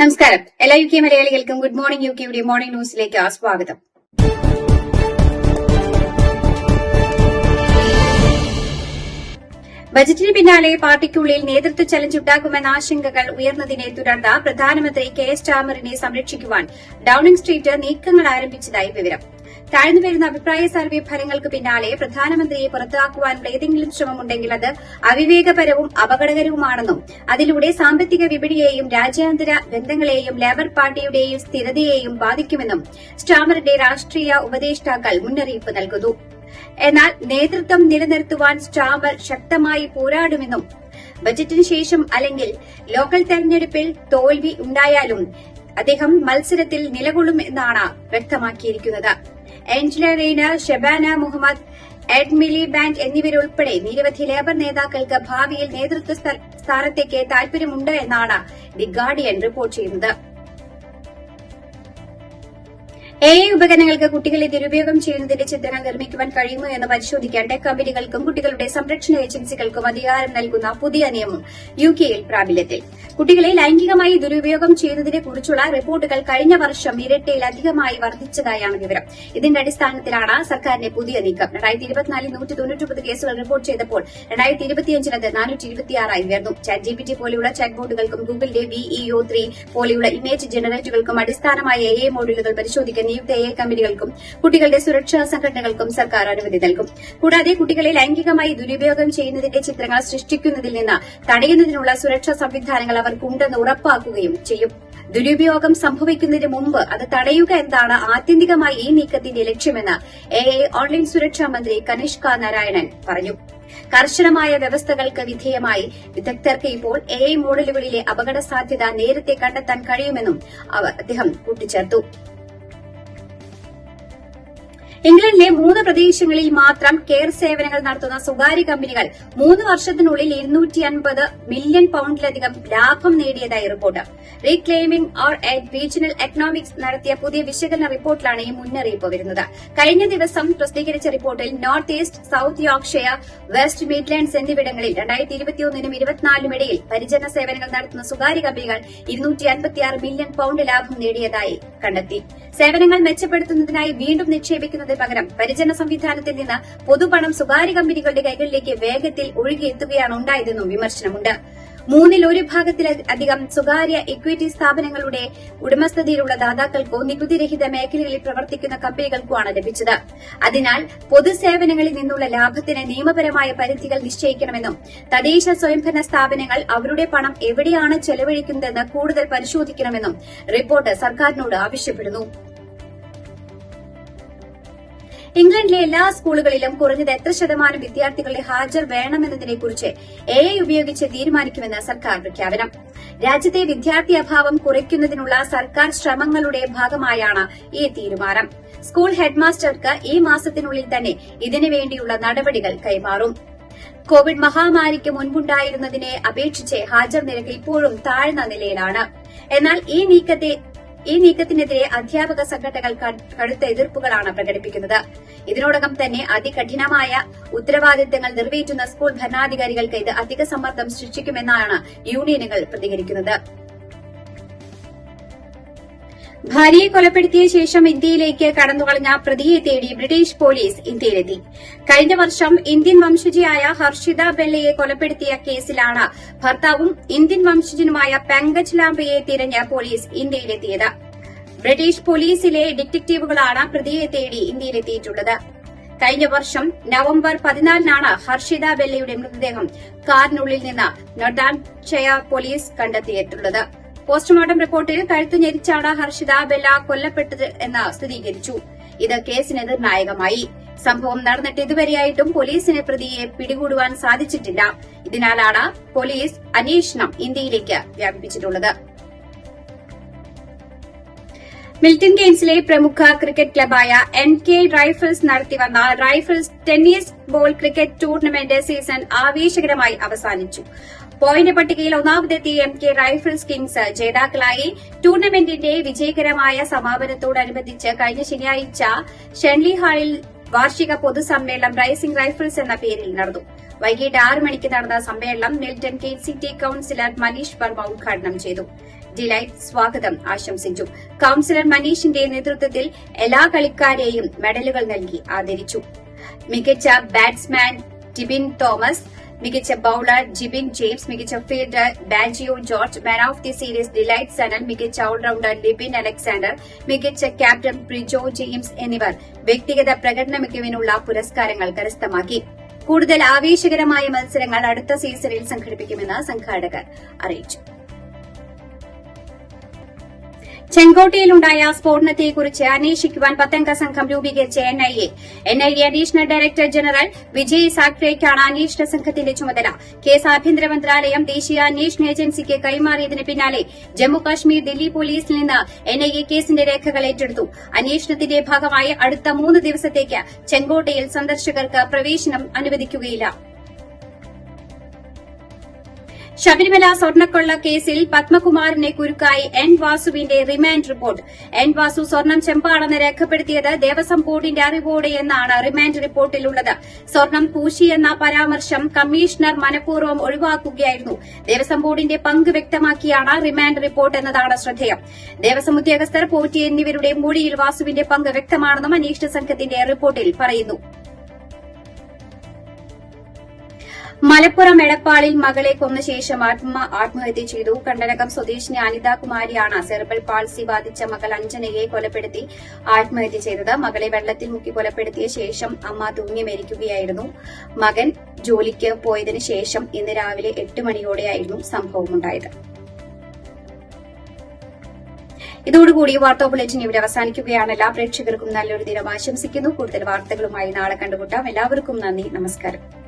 നമസ്കാരം. എല്ലാ U K മലയാളികൾക്കും ഗുഡ് മോർണിംഗ് യു കെയുടെ മോർണിംഗ് ന്യൂസിലേക്ക് സ്വാഗതം ബജറ്റിന് പിന്നാലെ പാർട്ടിക്കുള്ളിൽ നേതൃത്വ ചലഞ്ച് ഉണ്ടാകുമെന്ന ആശങ്കകൾ ഉയർന്നതിനെ തുടർന്ന് പ്രധാനമന്ത്രി കെ എസ് ചാമറിനെ സംരക്ഷിക്കുവാൻ ഡൌണിംഗ് സ്ട്രീറ്റ് നീക്കങ്ങൾ ആരംഭിച്ചതായി വിവരം. താഴ്ന്നുവരുന്ന അഭിപ്രായ സർവേ ഫലങ്ങൾക്ക് പിന്നാലെ പ്രധാനമന്ത്രിയെ പുറത്താക്കുവാനുള്ള ഏതെങ്കിലും ശ്രമമുണ്ടെങ്കിൽ അത് അവിവേകപരവും അപകടകരവുമാണെന്നും അതിലൂടെ സാമ്പത്തിക വിപണിയെയും രാജ്യാന്തര ബന്ധങ്ങളെയും ലേബർ പാർട്ടിയുടെയും സ്ഥിരതയെയും ബാധിക്കുമെന്നും സ്റ്റാമറിന്റെ രാഷ്ട്രീയ ഉപദേഷ്ടാക്കൾ മുന്നറിയിപ്പ് നൽകുന്നു. എന്നാൽ നേതൃത്വം നിലനിർത്തുവാൻ സ്റ്റാമർ ശക്തമായി പോരാടുമെന്നും ബജറ്റിന് ശേഷം അല്ലെങ്കിൽ ലോക്കൽ തെരഞ്ഞെടുപ്പിൽ തോൽവി ഉണ്ടായാലും അദ്ദേഹം മത്സരത്തിൽ നിലകൊള്ളുമെന്നാണ് വ്യക്തമാക്കിയിരിക്കുന്നത്. Rayner Shabana Muhammad Ed Miliband എന്നിവരുൾപ്പെടെ നിരവധി ലേബർ നേതാക്കൾക്ക് ഭാവിയിൽ നേതൃത്വ സ്ഥ- സ്ഥാനത്തേക്ക് താൽപര്യമുണ്ട് എന്നാണ് ദി ഗാർഡിയൻ റിപ്പോർട്ട് ചെയ്യുന്നത്. എ ഐ ഉപകരണങ്ങൾക്ക് കുട്ടികളെ ദുരുപയോഗം ചെയ്യുന്നതിന്റെ ചിത്രങ്ങൾ നിർമ്മിക്കുവാൻ കഴിയുമോ എന്ന് പരിശോധിക്കാൻ ടെക് കമ്പനികൾക്കും കുട്ടികളുടെ സംരക്ഷണ ഏജൻസികൾക്കും അധികാരം നൽകുന്ന പുതിയ നിയമം യു കെയിൽ പ്രാബല്യത്തിൽ. കുട്ടികളെ ലൈംഗികമായി ദുരുപയോഗം ചെയ്യുന്നതിനെ കുറിച്ചുള്ള റിപ്പോർട്ടുകൾ കഴിഞ്ഞ വർഷം ഇരട്ടയിലധികമായി വർദ്ധിച്ചതായാണ് വിവരം. ഇതിന്റെ അടിസ്ഥാനത്തിലാണ് സർക്കാരിന്റെ പുതിയ നീക്കം. രണ്ടായിരത്തി ഇരുപത്തിനാലിൽ നൂറ്റി തൊണ്ണൂറ്റൊമ്പത് കേസുകൾ റിപ്പോർട്ട് ചെയ്തപ്പോൾ രണ്ടായിരത്തി ഇരുപത്തിയഞ്ചിൽ അത് നാനൂറ്റി ഇരുപത്തിയാറായി ഉയർന്നു. ചാറ്റ് ജി പി ടി പോലെയുള്ള ചാറ്റ് ബോർഡുകൾക്കും ഗൂഗിളിന്റെ വിഇഒ ത്രീ പോലെയുള്ള ഇമേജ് ജനറേറ്ററുകൾക്കും അടിസ്ഥാനമായ എ മോഡലുകൾ പരിശോധിക്കാൻ നിയുക്ത എ കമ്പനികൾക്കും കുട്ടികളുടെ സുരക്ഷാ സംഘടനകൾക്കും സർക്കാർ അനുമതി നൽകും. കൂടാതെ കുട്ടികളെ ലൈംഗികമായി ദുരുപയോഗം ചെയ്യുന്നതിന്റെ ചിത്രങ്ങൾ സൃഷ്ടിക്കുന്നതിൽ നിന്ന് തടയുന്നതിനുള്ള സുരക്ഷാ സംവിധാനങ്ങൾ അവർക്കുണ്ടെന്ന് ഉറപ്പാക്കുകയും ചെയ്യും. ദുരുപയോഗം സംഭവിക്കുന്നതിന് മുമ്പ് അത് തടയുക എന്നതാണ് ആത്യന്തികമായി ഈ നീക്കത്തിന്റെ ലക്ഷ്യമെന്ന് എ എ ഓൺലൈൻ സുരക്ഷാ മന്ത്രി കനിഷ്ക നാരായണൻ പറഞ്ഞു. കർശനമായ വ്യവസ്ഥകൾക്ക് വിധേയമായി വിദഗ്ധർക്ക് ഇപ്പോൾ എ മോഡലുകളിലെ അപകട സാധ്യത നേരത്തെ കണ്ടെത്താൻ കഴിയുമെന്നും അദ്ദേഹം കൂട്ടിച്ചേർത്തു. ഇംഗ്ലണ്ടിലെ മൂന്ന് പ്രദേശങ്ങളിൽ മാത്രം കെയർ സേവനങ്ങൾ നടത്തുന്ന സ്വകാര്യ കമ്പനികൾ മൂന്ന് വർഷത്തിനുള്ളിൽ ഇരുന്നൂറ്റി അൻപത് മില്യൺ പൗണ്ടിലധികം ലാഭം നേടിയതായി report. Reclaiming or at regional economics നടത്തിയ പുതിയ വിശകലന റിപ്പോർട്ടിലാണ് ഈ മുന്നറിയിപ്പ് വരുന്നത്. കഴിഞ്ഞ ദിവസം പ്രസിദ്ധീകരിച്ച റിപ്പോർട്ടിൽ North East South Yorkshire West Midlands എന്നിവിടങ്ങളിൽ രണ്ടായിരത്തി ഇരുപത്തിയൊന്നിനും ഇരുപത്തിനാലിനും ഇടയിൽ പരിചരണ സേവനങ്ങൾ നടത്തുന്ന സ്വകാര്യ കമ്പനികൾ ഇരുന്നൂറ്റി അൻപത്തിയാറ് മില്യൺ പൌണ്ട് ലാഭം നേടിയതായി കണ്ടെത്തി. സേവനങ്ങൾ മെച്ചപ്പെടുത്തുന്നതിനായി വീണ്ടും നിക്ഷേപിക്കുന്നതിന് പകരം പരിചരണ സംവിധാനത്തിൽ നിന്ന് പൊതുപണം സ്വകാര്യ കമ്പനികളുടെ കൈകളിലേക്ക് വേഗത്തിൽ ഒഴുകിയെത്തുകയാണ് ഉണ്ടായതെന്നും വിമർശനമുണ്ട്. മൂന്നിൽ ഒരു ഭാഗത്തിലധികം സ്വകാര്യ ഇക്വിറ്റി സ്ഥാപനങ്ങളുടെ ഉടമസ്ഥതയിലുള്ള ദാതാക്കൾക്കോ നികുതിരഹിത മേഖലകളിൽ പ്രവർത്തിക്കുന്ന കമ്പനികൾക്കുമാണ് ലഭിച്ചത്. അതിനാൽ പൊതുസേവനങ്ങളിൽ നിന്നുള്ള ലാഭത്തിന് നിയമപരമായ പരിധികൾ നിശ്ചയിക്കണമെന്നും തദ്ദേശ സ്വയംഭരണ സ്ഥാപനങ്ങൾ അവരുടെ പണം എവിടെയാണ് ചെലവഴിക്കുന്നതെന്ന് കൂടുതൽ പരിശോധിക്കണമെന്നും റിപ്പോർട്ട് സർക്കാരിനോട് ആവശ്യപ്പെടുന്നു. ഇംഗ്ലണ്ടിലെ എല്ലാ സ്കൂളുകളിലും കുറഞ്ഞത് എത്ര ശതമാനം വിദ്യാർത്ഥികളുടെ ഹാജർ വേണമെന്നതിനെക്കുറിച്ച് എ ഐ ഉപയോഗിച്ച് തീരുമാനിക്കുമെന്ന് സർക്കാർ പ്രഖ്യാപനം. രാജ്യത്തെ വിദ്യാർത്ഥി അഭാവം കുറയ്ക്കുന്നതിനുള്ള സർക്കാർ ശ്രമങ്ങളുടെ ഭാഗമായാണ് ഈ തീരുമാനം. സ്കൂൾ ഹെഡ്മാസ്റ്റർക്ക് ഈ മാസത്തിനുള്ളിൽ തന്നെ ഇതിനുവേണ്ടിയുള്ള നടപടികൾ കൈമാറും. കോവിഡ് മഹാമാരിക്ക് മുൻപുണ്ടായിരുന്നതിനെ അപേക്ഷിച്ച് ഹാജർ നിരക്ക് ഇപ്പോഴും താഴ്ന്ന നിലയിലാണ്. എന്നാൽ ഈ നീക്കത്തെ ഈ നീക്കത്തിനെതിരെ അധ്യാപക സംഘടനകൾ കടുത്ത എതിർപ്പുകളാണ് പ്രകടിപ്പിക്കുന്നത്. ഇതിനോടകം തന്നെ അതികഠിനമായ ഉത്തരവാദിത്തങ്ങൾ നിർവഹിക്കുന്ന സ്കൂൾ ഭരണാധികാരികൾക്ക് ഇത് അധിക സമ്മർദ്ദം സൃഷ്ടിക്കുമെന്നാണ് യൂണിയനുകൾ പ്രതികരിക്കുന്നത്. ഭാര്യയെ കൊലപ്പെടുത്തിയ ശേഷം ഇന്ത്യയിലേക്ക് കടന്നുകളഞ്ഞ പ്രതിയെ തേടി ബ്രിട്ടീഷ് പോലീസ് ഇന്ത്യയിലെത്തി. കഴിഞ്ഞ വർഷം ഇന്ത്യൻ വംശജയായ ഹർഷിത ബെല്ലയെ കൊലപ്പെടുത്തിയ കേസിലാണ് ഭർത്താവും ഇന്ത്യൻ വംശജനുമായ പങ്കജ് ലാംബയെ തിരഞ്ഞ് പോലീസ് ഇന്ത്യയിലെത്തിയത്. ബ്രിട്ടീഷ് പോലീസിലെ ഡിറ്റക്ടീവുകളാണ് പ്രതിയെ തേടി ഇന്ത്യയിലെത്തിയിട്ടുള്ളത്. കഴിഞ്ഞ വർഷം നവംബർ പതിനാലിനാണ് ഹർഷിത ബെല്ലയുടെ മൃതദേഹം കാറിനുള്ളിൽ നിന്ന് നൊർദാംഷെയർ പോലീസ് കണ്ടെത്തിയിട്ടുള്ളത്. പോസ്റ്റ്മോർട്ടം റിപ്പോർട്ടിൽ കഴുത്തു ഞെരിച്ചാണ് ഹർഷിത ബെല്ല കൊല്ലപ്പെട്ടത് എന്ന് സ്ഥിരീകരിച്ചു. ഇത് കേസിന് നിർണായകമായി. സംഭവം നടന്നിട്ട് ഇതുവരെയായിട്ടും പോലീസിന് പ്രതിയെ പിടികൂടുവാൻ സാധിച്ചിട്ടില്ല. ഇതിനാലാണ് പോലീസ് അന്വേഷണം ഇന്ത്യയിലേക്ക് വ്യാപിപ്പിച്ചിട്ടുള്ളത്. മിൽട്ടൺ ഗെയിംസിലെ പ്രമുഖ ക്രിക്കറ്റ് ക്ലബായ എൻ കെ റൈഫിൾസ് നടത്തിവന്ന rifles tennis ball cricket tournament season ആവേശകരമായി അവസാനിച്ചു. പോയിന്റ് പട്ടികയിൽ ഒന്നാമതെത്തിയ എം കെ റൈഫിൾസ് കിങ്സ് ജേതാക്കളായി ടൂർണമെന്റിന്റെ വിജയകരമായ സമാപനത്തോടനുബന്ധിച്ച് കഴിഞ്ഞ ശനിയാഴ്ച ഷെൻലി ഹാളിൽ വാർഷിക പൊതുസമ്മേളനം റൈസിംഗ് റൈഫിൾസ് എന്ന പേരിൽ നടന്നു. വൈകിട്ട് ആറ് മണിക്ക് നടന്ന സമ്മേളനം മിൽട്ടൺ കെ സിറ്റി കൌൺസിലർ മനീഷ് വർമ്മ ഉദ്ഘാടനം ചെയ്തു. ഡിലൈറ്റ് സ്വാഗതം ആശംസിച്ചു. കൌൺസിലർ മനീഷിന്റെ നേതൃത്വത്തിൽ എല്ലാ കളിക്കാരെയും മെഡലുകൾ നൽകി ആദരിച്ചു. മികച്ച ബാറ്റ്സ്മാൻ ടിബിൻ തോമസ് മികച്ച ബൌളർ ജിബിൻ ജെയിംസ് മികച്ച fielder Baggio George man of the series Delight Sanal മികച്ച ഓൾറൌണ്ടർ ലിബിൻ അലക്സാണ്ടർ മികച്ച ക്യാപ്റ്റൻ പ്രിജോ ജെയിംസ് എന്നിവർ വ്യക്തിഗത പ്രകടന മികവിനുള്ള പുരസ്കാരങ്ങൾ കരസ്ഥമാക്കി. കൂടുതൽ ആവേശകരമായ മത്സരങ്ങൾ അടുത്ത സീസണിൽ സംഘടിപ്പിക്കുമെന്ന് സംഘാടകർ അറിയിച്ചു. ചെങ്കോട്ടയിലുണ്ടായ സ്ഫോടനത്തെക്കുറിച്ച് അന്വേഷിക്കുവാൻ പത്തംഗ സംഘം രൂപീകരിച്ച N I A. N I A additional director general Vijay സാക്രേക്കാണ് അന്വേഷണ സംഘത്തിന്റെ ചുമതല. കേസ് ആഭ്യന്തര മന്ത്രാലയം ദേശീയ അന്വേഷണ ഏജൻസിക്ക് കൈമാറിയതിന് പിന്നാലെ ജമ്മുകാശ്മീർ ദില്ലി പോലീസിൽ നിന്ന് എൻ ഐ എ കേസിന്റെ രേഖകൾ ഏറ്റെടുത്തു. അന്വേഷണത്തിന്റെ ഭാഗമായി അടുത്ത മൂന്ന് ദിവസത്തേക്ക് ചെങ്കോട്ടയിൽ സന്ദർശകർക്ക് പ്രവേശനം അനുവദിക്കുകയില്ല. ശബരിമല സ്വർണക്കൊള്ള കേസിൽ പത്മകുമാറിനെ കുരുക്കായി എൻ വാസുവിന്റെ റിമാൻഡ് റിപ്പോർട്ട്. എൻ വാസു സ്വർണം ചെമ്പാണെന്ന് രേഖപ്പെടുത്തിയത് ദേവസ്വം ബോർഡിന്റെ അറിവോടെയെന്നാണ് റിമാൻഡ് റിപ്പോർട്ടിലുള്ളത്. സ്വർണം പൂശിയെന്ന പരാമർശം കമ്മീഷണർ മനഃപൂർവം ഒഴിവാക്കുകയായിരുന്നു. ദേവസ്വം ബോർഡിന്റെ പങ്ക് വ്യക്തമാക്കിയാണ് റിമാൻഡ് റിപ്പോർട്ട് എന്നതാണ് ശ്രദ്ധേയം. ദേവസ്വം ഉദ്യോഗസ്ഥർ പോറ്റി എന്നിവരുടെ മൊഴിയിൽ വാസുവിന്റെ പങ്ക് വ്യക്തമാണെന്നും അന്വേഷണ സംഘത്തിന്റെ റിപ്പോർട്ടിൽ പറയുന്നു. മലപ്പുറം എടപ്പാളിൽ മകളെ കൊന്ന ശേഷം ആത്മ ആത്മഹത്യ ചെയ്തു. കണ്ടനകം സ്വദേശിനി അനിതാകുമാരിയാണ് സെർബൽ പാൾസി ബാധിച്ച മകൾ അഞ്ജനയെ കൊലപ്പെടുത്തി ആത്മഹത്യ ചെയ്തത്. മകളെ വെള്ളത്തിൽ മുക്കി കൊലപ്പെടുത്തിയ ശേഷം അമ്മ തൂങ്ങി മരിക്കുകയായിരുന്നു. മകൻ ജോലിക്ക് പോയതിനു ശേഷം ഇന്ന് രാവിലെ എട്ട് മണിയോടെയായിരുന്നു സംഭവമുണ്ടായത്. ഇതോടുകൂടി വാർത്താ ബുള്ളറ്റിൻ ഇവിടെ അവസാനിക്കുകയാണ്. എല്ലാ പ്രേക്ഷകർക്കും നല്ലൊരു ദിനം ആശംസിക്കുന്നു. കൂടുതൽ വാർത്തകളുമായി നാളെ കണ്ടുമുട്ടാം. എല്ലാവർക്കും നന്ദി. നമസ്കാരം.